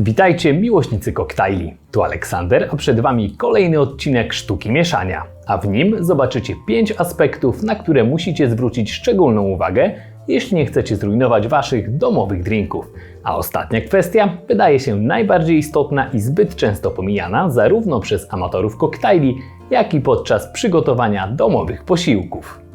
Witajcie miłośnicy koktajli. Tu Aleksander, a przed Wami kolejny odcinek Sztuki Mieszania. A w nim zobaczycie 5 aspektów, na które musicie zwrócić szczególną uwagę, jeśli nie chcecie zrujnować Waszych domowych drinków. A ostatnia kwestia wydaje się najbardziej istotna i zbyt często pomijana zarówno przez amatorów koktajli, jak i podczas przygotowania domowych posiłków.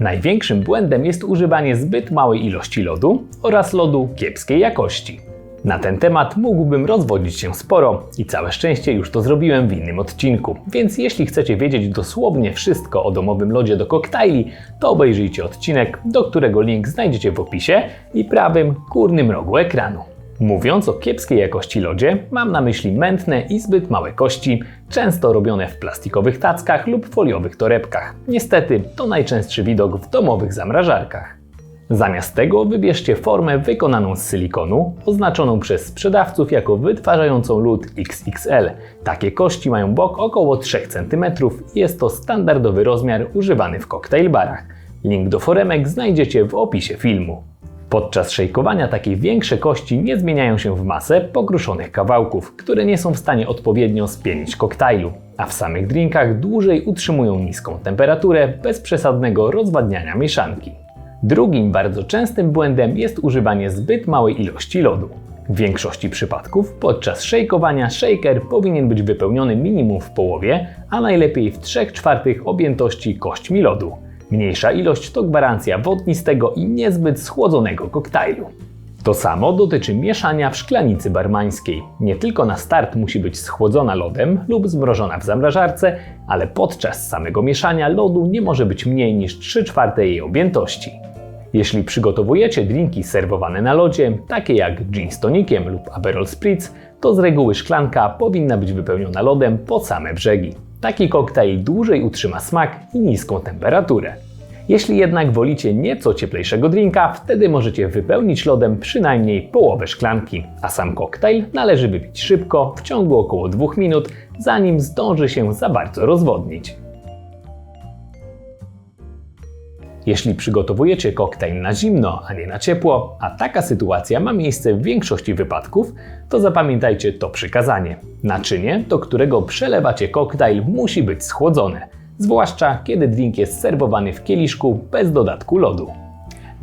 Największym błędem jest używanie zbyt małej ilości lodu oraz lodu kiepskiej jakości. Na ten temat mógłbym rozwodzić się sporo i całe szczęście już to zrobiłem w innym odcinku, więc jeśli chcecie wiedzieć dosłownie wszystko o domowym lodzie do koktajli, to obejrzyjcie odcinek, do którego link znajdziecie w opisie i prawym górnym rogu ekranu. Mówiąc o kiepskiej jakości lodzie, mam na myśli mętne i zbyt małe kości, często robione w plastikowych tackach lub foliowych torebkach. Niestety, to najczęstszy widok w domowych zamrażarkach. Zamiast tego wybierzcie formę wykonaną z silikonu, oznaczoną przez sprzedawców jako wytwarzającą lód XXL. Takie kości mają bok około 3 cm i jest to standardowy rozmiar używany w cocktail barach. Link do foremek znajdziecie w opisie filmu. Podczas szejkowania takie większe kości nie zmieniają się w masę pokruszonych kawałków, które nie są w stanie odpowiednio spienić koktajlu, a w samych drinkach dłużej utrzymują niską temperaturę bez przesadnego rozwadniania mieszanki. Drugim bardzo częstym błędem jest używanie zbyt małej ilości lodu. W większości przypadków podczas szejkowania shaker powinien być wypełniony minimum w połowie, a najlepiej w 3 czwartych objętości kośćmi lodu. Mniejsza ilość to gwarancja wodnistego i niezbyt schłodzonego koktajlu. To samo dotyczy mieszania w szklanicy barmańskiej. Nie tylko na start musi być schłodzona lodem lub zmrożona w zamrażarce, ale podczas samego mieszania lodu nie może być mniej niż 3 czwarte jej objętości. Jeśli przygotowujecie drinki serwowane na lodzie, takie jak gin z tonikiem lub Aperol Spritz, to z reguły szklanka powinna być wypełniona lodem po same brzegi. Taki koktajl dłużej utrzyma smak i niską temperaturę. Jeśli jednak wolicie nieco cieplejszego drinka, wtedy możecie wypełnić lodem przynajmniej połowę szklanki, a sam koktajl należy wypić szybko, w ciągu około 2 minut, zanim zdąży się za bardzo rozwodnić. Jeśli przygotowujecie koktajl na zimno, a nie na ciepło, a taka sytuacja ma miejsce w większości wypadków, to zapamiętajcie to przykazanie. Naczynie, do którego przelewacie koktajl, musi być schłodzone, zwłaszcza kiedy drink jest serwowany w kieliszku bez dodatku lodu.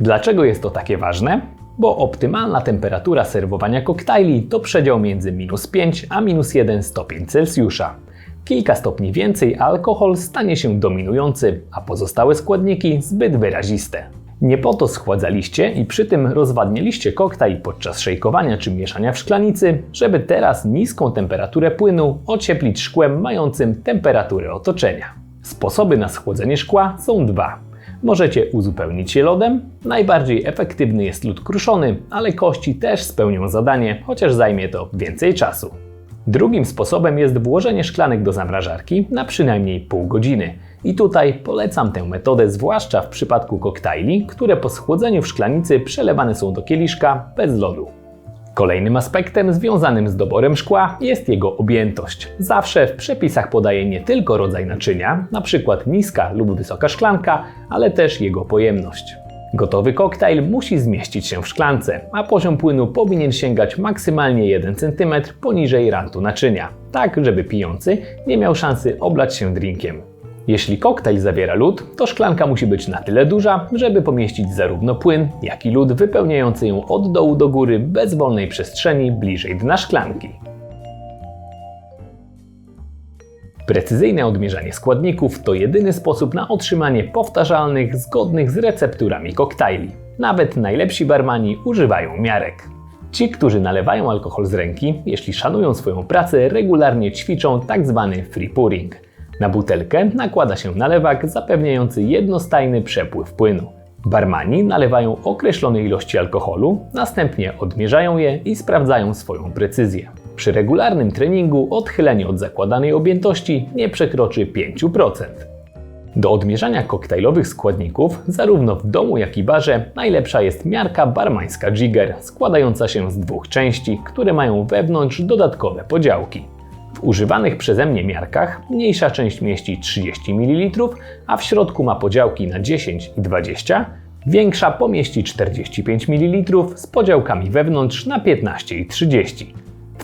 Dlaczego jest to takie ważne? Bo optymalna temperatura serwowania koktajli to przedział między minus 5 a minus 1 stopień Celsjusza. Kilka stopni więcej, alkohol stanie się dominujący, a pozostałe składniki zbyt wyraziste. Nie po to schładzaliście i przy tym rozwadnialiście koktajl podczas szejkowania czy mieszania w szklanicy, żeby teraz niską temperaturę płynu ocieplić szkłem mającym temperaturę otoczenia. Sposoby na schłodzenie szkła są dwa. Możecie uzupełnić je lodem. Najbardziej efektywny jest lód kruszony, ale kości też spełnią zadanie, chociaż zajmie to więcej czasu. Drugim sposobem jest włożenie szklanek do zamrażarki na przynajmniej pół godziny. I tutaj polecam tę metodę, zwłaszcza w przypadku koktajli, które po schłodzeniu w szklanicy przelewane są do kieliszka bez lodu. Kolejnym aspektem związanym z doborem szkła jest jego objętość. Zawsze w przepisach podaje nie tylko rodzaj naczynia, np. niska lub wysoka szklanka, ale też jego pojemność. Gotowy koktajl musi zmieścić się w szklance, a poziom płynu powinien sięgać maksymalnie 1 cm poniżej rantu naczynia, tak żeby pijący nie miał szansy oblać się drinkiem. Jeśli koktajl zawiera lód, to szklanka musi być na tyle duża, żeby pomieścić zarówno płyn, jak i lód wypełniający ją od dołu do góry bez wolnej przestrzeni bliżej dna szklanki. Precyzyjne odmierzanie składników to jedyny sposób na otrzymanie powtarzalnych, zgodnych z recepturami koktajli. Nawet najlepsi barmani używają miarek. Ci, którzy nalewają alkohol z ręki, jeśli szanują swoją pracę, regularnie ćwiczą tzw. Tak free pouring. Na butelkę nakłada się nalewak zapewniający jednostajny przepływ płynu. Barmani nalewają określone ilości alkoholu, następnie odmierzają je i sprawdzają swoją precyzję. Przy regularnym treningu odchylenie od zakładanej objętości nie przekroczy 5%. Do odmierzania koktajlowych składników, zarówno w domu jak i barze, najlepsza jest miarka barmańska Jigger, składająca się z dwóch części, które mają wewnątrz dodatkowe podziałki. W używanych przeze mnie miarkach mniejsza część mieści 30 ml, a w środku ma podziałki na 10 i 20, Większa pomieści 45 ml z podziałkami wewnątrz na 15 i 30.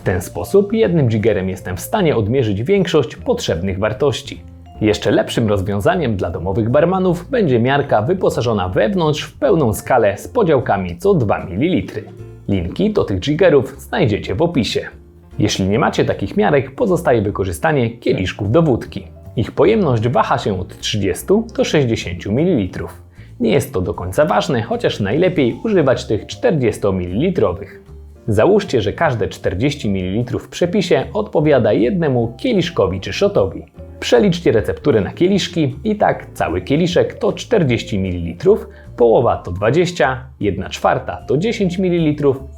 Ten sposób jednym jiggerem jestem w stanie odmierzyć większość potrzebnych wartości. Jeszcze lepszym rozwiązaniem dla domowych barmanów będzie miarka wyposażona wewnątrz w pełną skalę z podziałkami co 2 ml. Linki do tych jiggerów znajdziecie w opisie. Jeśli nie macie takich miarek, pozostaje wykorzystanie kieliszków do wódki. Ich pojemność waha się od 30 do 60 ml. Nie jest to do końca ważne, chociaż najlepiej używać tych 40 ml. Załóżcie, że każde 40 ml w przepisie odpowiada jednemu kieliszkowi czy szotowi. Przeliczcie recepturę na kieliszki i tak cały kieliszek to 40 ml, połowa to 20, 1 czwarta to 10 ml i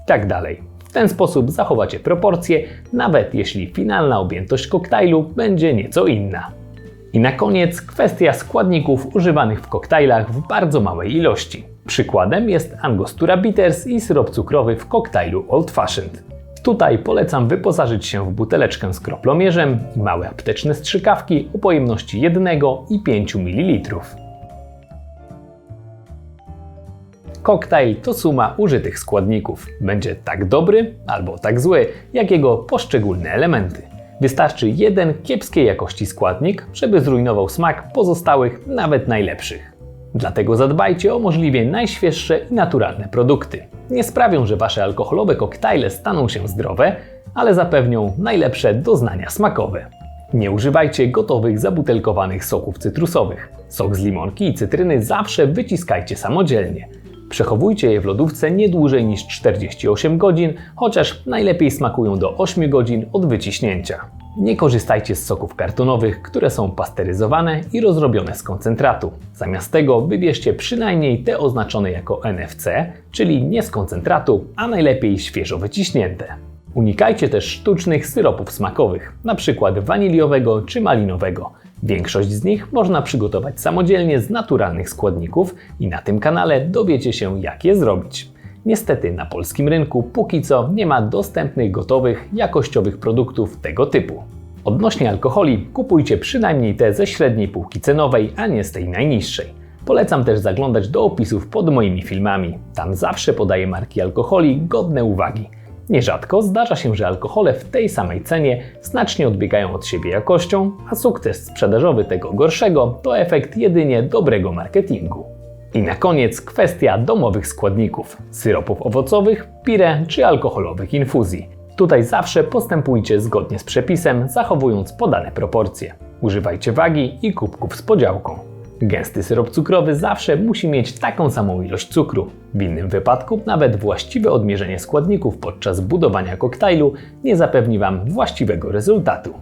tak dalej. W ten sposób zachowacie proporcje, nawet jeśli finalna objętość koktajlu będzie nieco inna. I na koniec kwestia składników używanych w koktajlach w bardzo małej ilości. Przykładem jest Angostura Bitters i syrop cukrowy w koktajlu Old Fashioned. Tutaj polecam wyposażyć się w buteleczkę z kroplomierzem i małe apteczne strzykawki o pojemności 1 i 5 ml. Koktajl to suma użytych składników. Będzie tak dobry albo tak zły, jak jego poszczególne elementy. Wystarczy jeden kiepskiej jakości składnik, żeby zrujnował smak pozostałych, nawet najlepszych. Dlatego zadbajcie o możliwie najświeższe i naturalne produkty. Nie sprawią, że Wasze alkoholowe koktajle staną się zdrowe, ale zapewnią najlepsze doznania smakowe. Nie używajcie gotowych, zabutelkowanych soków cytrusowych. Sok z limonki i cytryny zawsze wyciskajcie samodzielnie. Przechowujcie je w lodówce nie dłużej niż 48 godzin, chociaż najlepiej smakują do 8 godzin od wyciśnięcia. Nie korzystajcie z soków kartonowych, które są pasteryzowane i rozrobione z koncentratu. Zamiast tego wybierzcie przynajmniej te oznaczone jako NFC, czyli nie z koncentratu, a najlepiej świeżo wyciśnięte. Unikajcie też sztucznych syropów smakowych, np. waniliowego czy malinowego. Większość z nich można przygotować samodzielnie z naturalnych składników i na tym kanale dowiecie się jak je zrobić. Niestety na polskim rynku póki co nie ma dostępnych gotowych, jakościowych produktów tego typu. Odnośnie alkoholi, kupujcie przynajmniej te ze średniej półki cenowej, a nie z tej najniższej. Polecam też zaglądać do opisów pod moimi filmami. Tam zawsze podaję marki alkoholi godne uwagi. Nierzadko zdarza się, że alkohole w tej samej cenie znacznie odbiegają od siebie jakością, a sukces sprzedażowy tego gorszego to efekt jedynie dobrego marketingu. I na koniec kwestia domowych składników: syropów owocowych, pire czy alkoholowych infuzji. Tutaj zawsze postępujcie zgodnie z przepisem, zachowując podane proporcje. Używajcie wagi i kubków z podziałką. Gęsty syrop cukrowy zawsze musi mieć taką samą ilość cukru. W innym wypadku nawet właściwe odmierzenie składników podczas budowania koktajlu nie zapewni Wam właściwego rezultatu.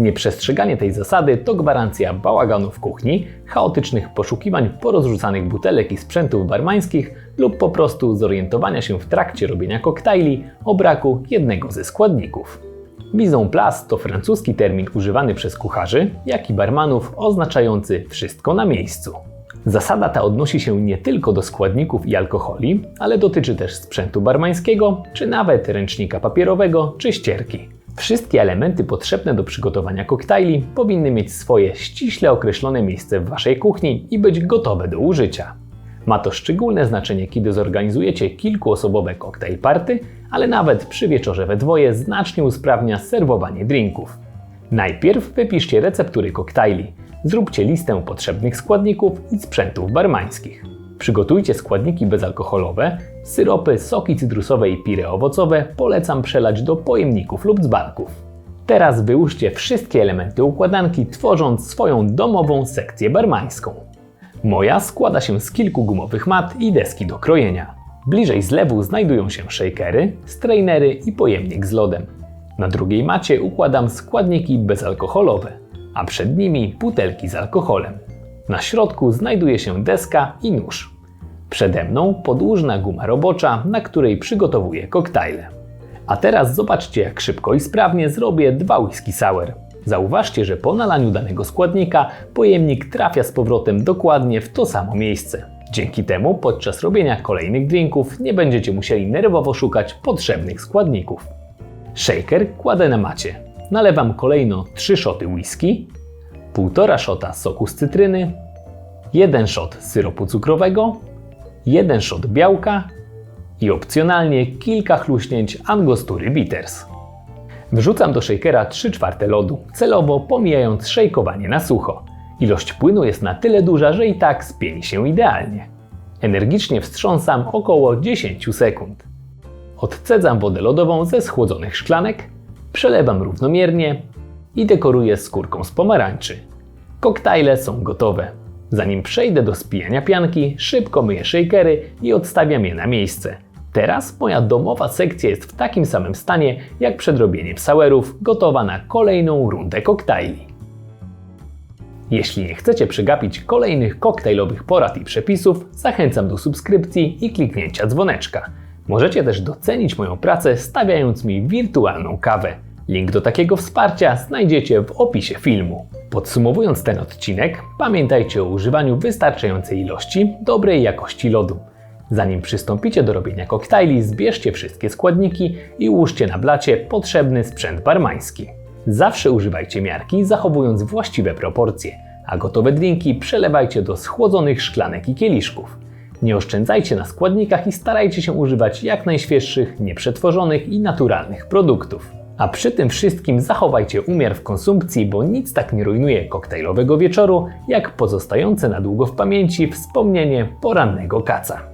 Nieprzestrzeganie tej zasady to gwarancja bałaganu w kuchni, chaotycznych poszukiwań porozrzucanych butelek i sprzętów barmańskich lub po prostu zorientowania się w trakcie robienia koktajli o braku jednego ze składników. Mise place to francuski termin używany przez kucharzy, jak i barmanów oznaczający wszystko na miejscu. Zasada ta odnosi się nie tylko do składników i alkoholi, ale dotyczy też sprzętu barmańskiego, czy nawet ręcznika papierowego czy ścierki. Wszystkie elementy potrzebne do przygotowania koktajli powinny mieć swoje ściśle określone miejsce w Waszej kuchni i być gotowe do użycia. Ma to szczególne znaczenie, kiedy zorganizujecie kilkuosobowe koktajl party, ale nawet przy wieczorze we dwoje znacznie usprawnia serwowanie drinków. Najpierw wypiszcie receptury koktajli. Zróbcie listę potrzebnych składników i sprzętów barmańskich. Przygotujcie składniki bezalkoholowe, syropy, soki cytrusowe i piry owocowe polecam przelać do pojemników lub dzbanków. Teraz wyłóżcie wszystkie elementy układanki, tworząc swoją domową sekcję barmańską. Moja składa się z kilku gumowych mat i deski do krojenia. Bliżej zlewu znajdują się shakery, strainery i pojemnik z lodem. Na drugiej macie układam składniki bezalkoholowe, a przed nimi butelki z alkoholem. Na środku znajduje się deska i nóż. Przede mną podłużna guma robocza, na której przygotowuję koktajle. A teraz zobaczcie, jak szybko i sprawnie zrobię dwa whisky sour. Zauważcie, że po nalaniu danego składnika pojemnik trafia z powrotem dokładnie w to samo miejsce. Dzięki temu podczas robienia kolejnych drinków nie będziecie musieli nerwowo szukać potrzebnych składników. Shaker kładę na macie. Nalewam kolejno 3 szoty whisky, 1,5 szota soku z cytryny, jeden shot syropu cukrowego, jeden shot białka i opcjonalnie kilka chluśnięć Angostury Bitters. Wrzucam do shakera 3 czwarte lodu, celowo pomijając szejkowanie na sucho. Ilość płynu jest na tyle duża, że i tak spieni się idealnie. Energicznie wstrząsam około 10 sekund. Odcedzam wodę lodową ze schłodzonych szklanek, przelewam równomiernie i dekoruję skórką z pomarańczy. Koktajle są gotowe. Zanim przejdę do spijania pianki, szybko myję shakery i odstawiam je na miejsce. Teraz moja domowa sekcja jest w takim samym stanie jak przed robieniem sourów, gotowa na kolejną rundę koktajli. Jeśli nie chcecie przegapić kolejnych koktajlowych porad i przepisów, zachęcam do subskrypcji i kliknięcia dzwoneczka. Możecie też docenić moją pracę stawiając mi wirtualną kawę. Link do takiego wsparcia znajdziecie w opisie filmu. Podsumowując ten odcinek, pamiętajcie o używaniu wystarczającej ilości dobrej jakości lodu. Zanim przystąpicie do robienia koktajli, zbierzcie wszystkie składniki i ułóżcie na blacie potrzebny sprzęt barmański. Zawsze używajcie miarki, zachowując właściwe proporcje, a gotowe drinki przelewajcie do schłodzonych szklanek i kieliszków. Nie oszczędzajcie na składnikach i starajcie się używać jak najświeższych, nieprzetworzonych i naturalnych produktów. A przy tym wszystkim zachowajcie umiar w konsumpcji, bo nic tak nie rujnuje koktajlowego wieczoru, jak pozostające na długo w pamięci wspomnienie porannego kaca.